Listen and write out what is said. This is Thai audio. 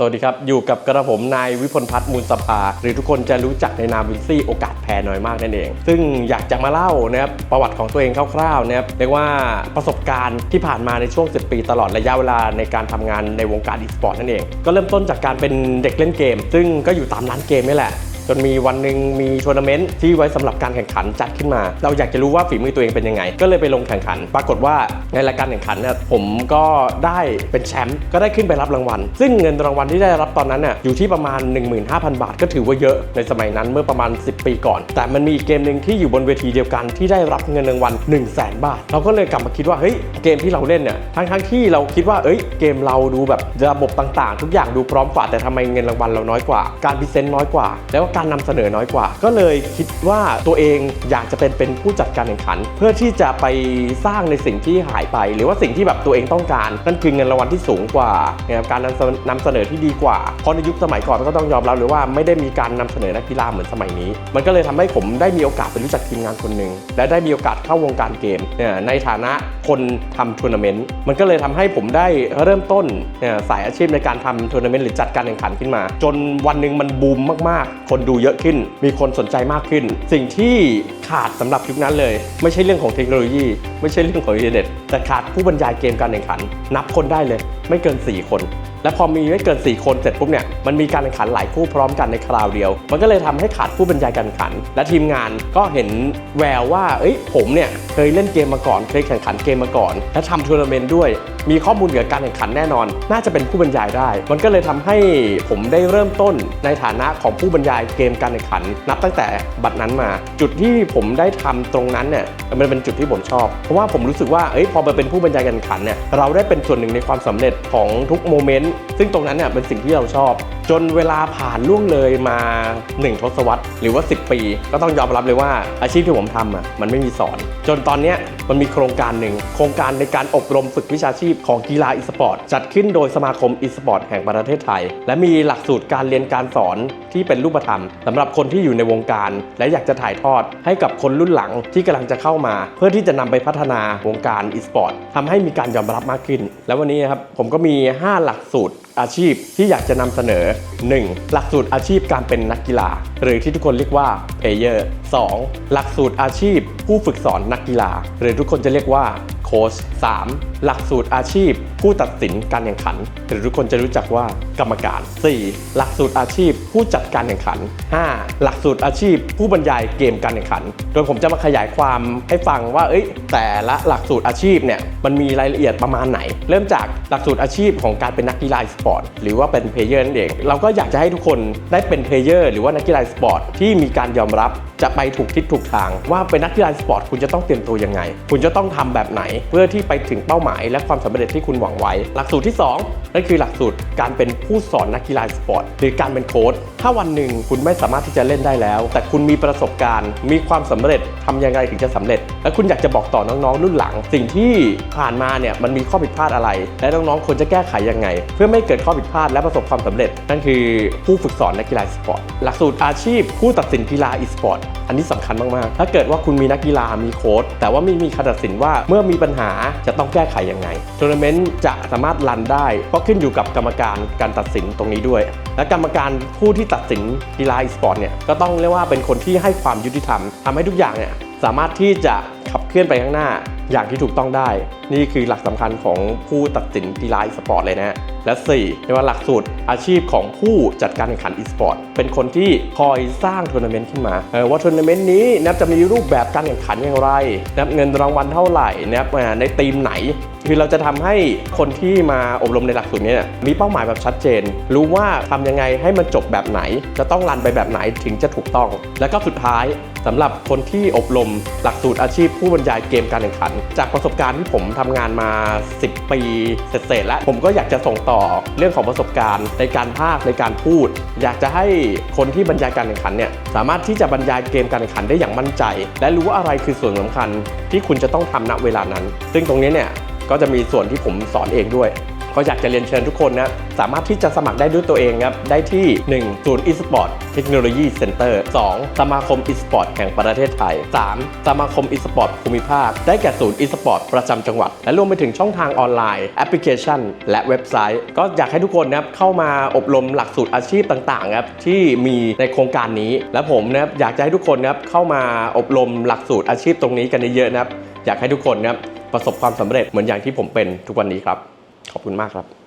สวัสดีครับ อยู่กับกระผมนายวิพลพัฒน์มูลสภา หรือทุกคนจะรู้จักในนามวินซี่โอกาสแพ้น้อยมากนั่นเอง ซึ่งอยากจะมาเล่านะครับประวัติของตัวเองคร่าวๆนะครับเรียกว่าประสบการณ์ที่ผ่านมาในช่วง 10 ปีตลอดระยะเวลาในการทำงานในวงการอีสปอร์ตนั่นเอง ก็เริ่มต้นจากการเป็นเด็กเล่นเกม ซึ่งก็อยู่ตามร้านเกมนี่แหละ จนมีวันหนึ่งมีทัวร์นาเมนต์ที่ไว้สำหรับการแข่งขันจัดขึ้นมา เราอยากจะรู้ว่าฝีมือตัวเองเป็นยังไง ก็เลยไปลงแข่งขัน ปรากฏว่าในรายการแข่งขันเนี่ยผมก็ได้เป็นแชมป์ก็ได้ขึ้นไปรับรางวัล ซึ่งเงินรางวัลที่ได้รับตอนนั้นน่ะอยู่ที่ประมาณ 15,000 บาท ก็ถือว่าเยอะในสมัยนั้นเมื่อประมาณ 10 ปีก่อน แต่มันมีเกมหนึ่งที่อยู่บนเวทีเดียวกันที่ได้รับเงินรางวัล 1 0 0 0 0แบาท เราก็เลยกลับมาคิดว่าเฮ้ยเกมที่เราเล่นเนี่ยทั้งทั้งที่เราคิดว่าเอ้ยเกมเราดูแบบระบบต่างๆ ทุกอย่างดูพร้อมกว่าแต่ทำไมเงินรางวัลเราน้อยกว่า การพรีเซนต์น้อยกว่าแล้วกการนำเสนอน้อยกว่า ก็เลยคิดว่าตัวเองอยากจะเป็นเป็นผู้จัดการแข่งขัน เพื่อที่จะไปสร้างในสิ่งที่หายไป หรือว่าสิ่งที่แบบตัวเองต้องการ นั่นคือเงินรางวัลที่สูงกว่าการนำเสนอนำเสนอที่ดีกว่า เพราะในยุคสมัยก่อนก็ต้องยอมรับเลยว่าไม่ได้มีการนำเสนอนักกีฬาเหมือนสมัยนี้ มันก็เลยทำให้ผมได้มีโอกาสไปรู้จักทีมงานคนหนึ่งและได้มีโอกาสเข้าวงการเกมในฐานะคนทำทัวร์นาเมนต์มันก็เลยทำให้ผมได้เริ่มต้นสายอาชีพในการทำทัวร์นาเมนต์หรือจัดการแข่งขันขึ้นมา จนวันหนึ่งมันบูมมากๆ คนดูเยอะขึ้น มีคนสนใจมากขึ้น สิ่งที่ขาดสำหรับยุคนั้นเลย ไม่ใช่เรื่องของเทคโนโลยี ไม่ใช่เรื่องของอินเทอร์เน็ตแต่ขาดผู้บรรยายเกมการแข่งขัน นับคนได้เลย ไม่เกิน 4 คนและพอมีไม่เกิน 4 คนเสร็จปุ๊บเนี่ยมันมีการแข่งขันหลายคู่พร้อมกันในคราวเดียว มันก็เลยทำให้ขาดผู้บรรยายการแข่งขัน และทีมงานก็เห็นแววว่าเอ้ยผมเนี่ยเคยเล่นเกมมาก่อนเคยแข่งขันเกมมาก่อน และทำทัวร์นาเมนต์ด้วย มีข้อมูลเกี่ยวกับการแข่งขันแน่นอน น่าจะเป็นผู้บรรยายได้ มันก็เลยทำให้ผมได้เริ่มต้นในฐานะของผู้บรรยายเกมการแข่งขัน นับตั้งแต่บัดนั้นมา จุดที่ผมได้ทำตรงนั้นเนี่ยมันเป็นจุดที่ผมชอบ เพราะว่าผมรู้สึกว่าเอ้ยพอมาเป็นผู้บรรยายการแข่งขันเนี่ยเราได้เป็นส่วนหนึ่งในความสำเร็จของทุกโมเมนต์ซึ่งตรงนั้นเนี่ยเป็นสิ่งที่เราชอบ จนเวลาผ่านล่วงเลยมา 1 ทศวรรษ หรือว่า 10 ปี ก็ต้องยอมรับเลยว่าอาชีพที่ผมทำอะมันไม่มีสอน จนตอนเนี้ย มันมีโครงการหนึ่ง โครงการในการอบรมฝึกวิชาชีพของกีฬาอีสปอร์ตจัดขึ้นโดยสมาคมอีสปอร์ตแห่งประเทศไทย และมีหลักสูตรการเรียนการสอนที่เป็นรูปธรรมสำหรับคนที่อยู่ในวงการ และอยากจะถ่ายทอดให้กับคนรุ่นหลังที่กำลังจะเข้ามา เพื่อที่จะนำไปพัฒนาวงการอีสปอร์ตทำให้มีการยอมรับมากขึ้น แล้ววันนี้นะครับผมก็มี 5 หลักสูตร อาชีพที่อยากจะนำเสนอ 1. หลักสูตรอาชีพการเป็นนักกีฬา หรือที่ทุกคนเรียกว่าเพลเยอร์ 2. หลักสูตรอาชีพ ผู้ฝึกสอนนักกีฬา หรือทุกคนจะเรียกว่า โค้ช 3. หลักสูตรอาชีพ ผู้ตัดสินการแข่งขัน หรือทุกคนจะรู้จักว่ากรรมการ 4. หลักสูตรอาชีพ ผู้จัดการแข่งขัน 5. หลักสูตรอาชีพ ผู้บรรยายเกมการแข่งขัน โดยผมจะมาขยายความให้ฟังว่าเอ้ยแต่ละหลักสูตรอาชีพเนี่ยมันมีรายละเอียดประมาณไหน เริ่มจากหลักสูตรอาชีพของการเป็นนักกีฬาสปอร์ตหรือว่าเป็นเพลเยอร์นั่นเองเราก็อยากจะให้ทุกคนได้เป็นเพลเยอร์หรือว่านักกีฬาสปอร์ตที่มีการยอมรับจะไปถูกทิศถูกทาง ว่าเป็นนักกีฬาสปอร์ตคุณจะต้องเตรียมตัวยังไง คุณจะต้องทำแบบไหนเพื่อที่ไปถึงเป้าหมายและความสำเร็จที่คุณหวังไว้ หลักสูตรที่ 2 นั่นคือหลักสูตรการเป็นผู้สอนนักกีฬาสปอร์ตหรือการเป็นโค้ชถ้าวันหนึ่งคุณไม่สามารถที่จะเล่นได้แล้ว แต่คุณมีประสบการณ์ มีความสำเร็จทำยังไงถึงจะสำเร็จ และคุณอยากจะบอกต่อน้องๆรุ่นหลัง สิ่งที่ผ่านมาเนี่ยมันมีข้อผิดพลาดอะไร และน้องๆควรจะแก้ไขยังไง เพื่อไม่เกิดข้อผิดพลาดและประสบความสำเร็จ นั่นคือผู้ฝึกสอนนักกีฬาสปอร์ตหลักสูตรอาชีพ ผู้ตัดสินกีฬาอีสปอร์ตอันนี้สำคัญมากๆ ถ้าเกิดว่าคุณมีนักกีฬามีโค้ชแต่ว่าไม่มีการตัดสินว่าเมื่อมีปัญหาจะต้องแก้ไขยังไงทัวร์นาเมนต์จะสามารถรันได้ก็ขึ้นอยู่กับกรรมการการตัดสินตรงนี้ด้วย และกรรมการผู้ที่ตัดสินกีฬาอีสปอร์ตเนี่ยก็ต้องเรียกว่าเป็นคนที่ให้ความยุติธรรมทำให้ทุกอย่างเนี่ยสามารถที่จะ ขับเคลื่อนไปข้างหน้าอย่างที่ถูกต้องได้ นี่คือหลักสำคัญของผู้ตัดสินกีฬาอีสปอร์ตเลยนะ และ4เรียกว่าหลักสูตรอาชีพของผู้จัดการแข่งขันอีสปอร์ตเป็นคนที่คอยสร้างทัวร์นาเมนต์ขึ้นมาว่าทัวร์นาเมนต์นี้นับจะมีรูปแบบการแข่งขันอย่างไรนับเงินรางวัลเท่าไหร่นับในทีมไหน คือเราจะทำให้คนที่มาอบรมในหลักสูตรเนี้มีเป้าหมายแบบชัดเจน รู้ว่าทำยังไงให้มันจบแบบไหน จะต้องรันไปแบบไหนถึงจะถูกต้อง แล้วก็สุดท้าย สำหรับคนที่อบรมหลักสูตรอาชีพผู้บรรยายเกมการแข่งขัน จากประสบการณ์ที่ผมทำงานมา 10 ปีเสร็จๆแล้วผมก็อยากจะส่งต่อเรื่องของประสบการณ์ในการพากย์ในการพูด อยากจะให้คนที่บรรยายการแข่งขันเนี่ยสามารถที่จะบรรยายเกมการแข่งขันได้อย่างมั่นใจ และรู้ว่าอะไรคือส่วนสำคัญที่คุณจะต้องทำณเวลานั้น ซึ่งตรงนี้เนี่ยก็จะมีส่วนที่ผมสอนเองด้วย ก็อยากจะเรียนเชิญทุกคนนะสามารถที่จะสมัครได้ด้วยตัวเองครับได้ที่ 1 ศูนย์ e-sport เทคโนโลยีเซ็นเตอร์2สมาคม e-sport แห่งประเทศไทย 3 สมาคม e-sport ภูมิภาค ได้แก่ศูนย์ e-sport ประจำจังหวัด และรวมไปถึงช่องทางออนไลน์แอปพลิเคชัน และเว็บไซต์ ก็อยากให้ทุกคนนะครับเข้ามาอบรมหลักสูตรอาชีพต่างๆครับที่มีในโครงการนี้ และผมนะครับอยากจะให้ทุกคนนะครับเข้ามาอบรมหลักสูตรอาชีพตรงนี้กันเยอะๆนะครับอยากให้ทุกคนนะครับประสบความสำเร็จเหมือนอย่างที่ผมเป็นทุกวันนี้ครับ ขอบคุณมากครับ